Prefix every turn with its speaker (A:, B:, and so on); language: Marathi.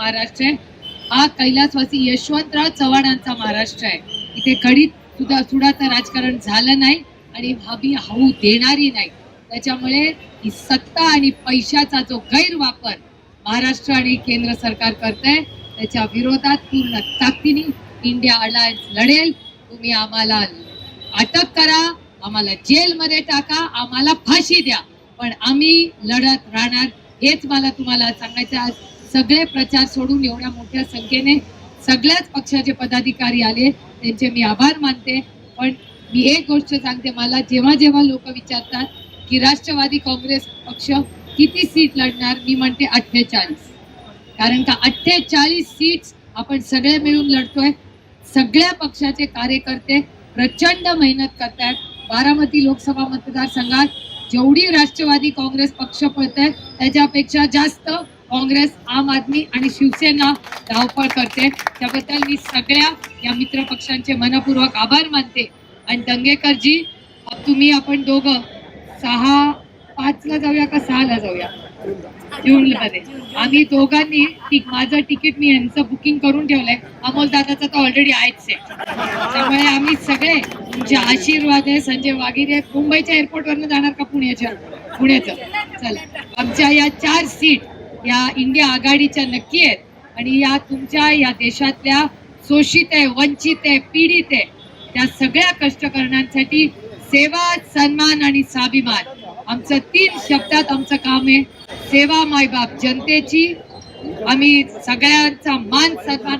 A: महाराष्ट्र आहे. हा कैलासवासी यशवंतराव चव्हाणांचा महाराष्ट्र आहे. इथे कडीत सुद्धा सुडाचं राजकारण झालं नाही आणि हवी होऊ देणारी नाही. त्याच्यामुळे ही सत्ता आणि पैशाचा जो गैरवापर महाराष्ट्र आणि केंद्र सरकार करत आहे त्याच्या विरोधात पूर्ण ताकदीने इंडिया अलायन्स लढेल. तुम्ही आम्हाला अटक करा आम्हाला जेलमध्ये टाका आम्हाला फाशी द्या. पण आम्ही लढत राहणार हेच मला तुम्हाला सांगायचं आज सगळे प्रचार सोडून एवढ्या मोठ्या संख्येने सगळ्याच पक्षाचे पदाधिकारी आले. त्यांचे मी आभार मानते. पण मी एक गोष्ट सांगते मला जेव्हा जेव्हा लोक विचारतात की राष्ट्रवादी काँग्रेस पक्ष किती सीट लढणार मी म्हणते अठ्ठेचाळीस. कारण का अठ्ठेचाळीस सीट्स आपण सगळे मिळून लढतोय. सगळ्या पक्षाचे कार्यकर्ते प्रचंड मेहनत करतायत. बारामती लोकसभा मतदारसंघात जेवढी राष्ट्रवादी काँग्रेस पक्ष पळत त्याच्यापेक्षा जास्त काँग्रेस आम आदमी आणि शिवसेना धावपळ करते. त्याबद्दल मी सगळ्या या मित्र पक्षांचे मनपूर्वक आभार मानते. आणि दंगेकरजी तुम्ही आपण दोघं सहा पाचला जाऊया का सहाला जाऊया? जून मध्ये आम्ही दोघांनी ती- माझं तिकीट मी यांचं बुकिंग करून ठेवलंय. अमोल दादाचं तर ऑलरेडी आहेच आहे. त्यामुळे आम्ही सगळे तुमचे आशीर्वाद आहे संजय वागिरे मुंबईच्या एअरपोर्टवरनं जाणार का पुण्याच्या? पुण्याचं. चला. आमच्या या चार सीट या इंडिया आघाडीच्या नक्की आहेत. आणि या तुमच्या या देशातल्या शोषित आहे वंचित आहे पीडित आहे त्या सगळ्या कष्ट करण्यासाठी सेवा सन्मान आणि स्वाभिमान आमचं तीन शब्दात आमचं काम आहे. सेवा मायबाप जनतेची. आम्ही सगळ्यांचा मान सन्मान